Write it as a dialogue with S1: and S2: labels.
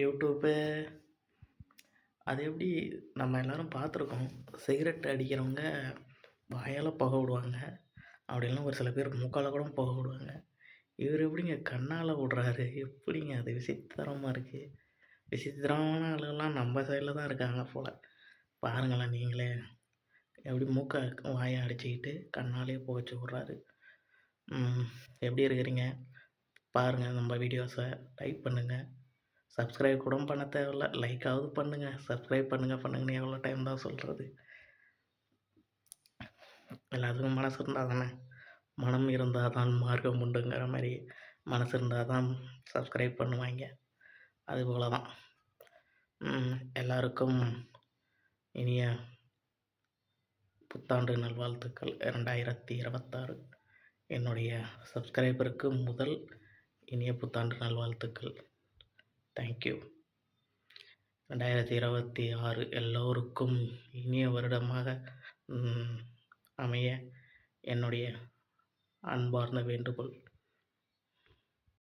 S1: YouTube அது எப்படி நம்ம எல்லோரும் பார்த்துருக்கோம். சிகரெட் அடிக்கிறவங்க வாயால் புகை விடுவாங்க. அப்படி இல்லைனா ஒரு சில பேர் மூக்கால் கூட புகை விடுவாங்க. இவர் எப்படிங்க கண்ணால் விடுறாரு? எப்படிங்க அது விசித்திரமாக இருக்குது விசித்திரமான ஆளுகள்லாம் நம்ம சைடில் தான் இருக்காங்க போல். பாருங்களேன் நீங்களே. எப்படி மூக்க வாயை அடிச்சுக்கிட்டு கண்ணாலே புகைச்சி விட்றாரு. எப்படி இருக்கிறீங்க? பாருங்கள் நம்ம வீடியோஸை லைக் பண்ணுங்கள் சப்ஸ்கிரைப் கூட பண்ண தேவையில்ல. லைக்காவது பண்ணுங்கள் சப்ஸ்கிரைப் பண்ணுங்கள் பண்ணுங்கன்னு எவ்வளோ டைம் தான் சொல்கிறது எல்லாத்துக்கும் மனசு இருந்தால் தானே? மனம் இருந்தால் தான் மார்க்கம் உண்டுங்கிற மாதிரி மனசு இருந்தால் தான் சப்ஸ்கிரைப் பண்ணுவாங்க. அதுபோல தான் எல்லாருக்கும் இனிய புத்தாண்டு நல்வாழ்த்துக்கள். ரெண்டாயிரத்தி இருபத்தாறு என்னுடைய சப்ஸ்கிரைபருக்கு முதல் இனிய புத்தாண்டு நல்வாழ்த்துக்கள். தேங்க்யூ ரெண்டாயிரத்தி இருபத்தி ஆறு எல்லோருக்கும் இனிய வருடமாக அமைய என்னுடைய அன்பார்ந்த வேண்டுகோள்.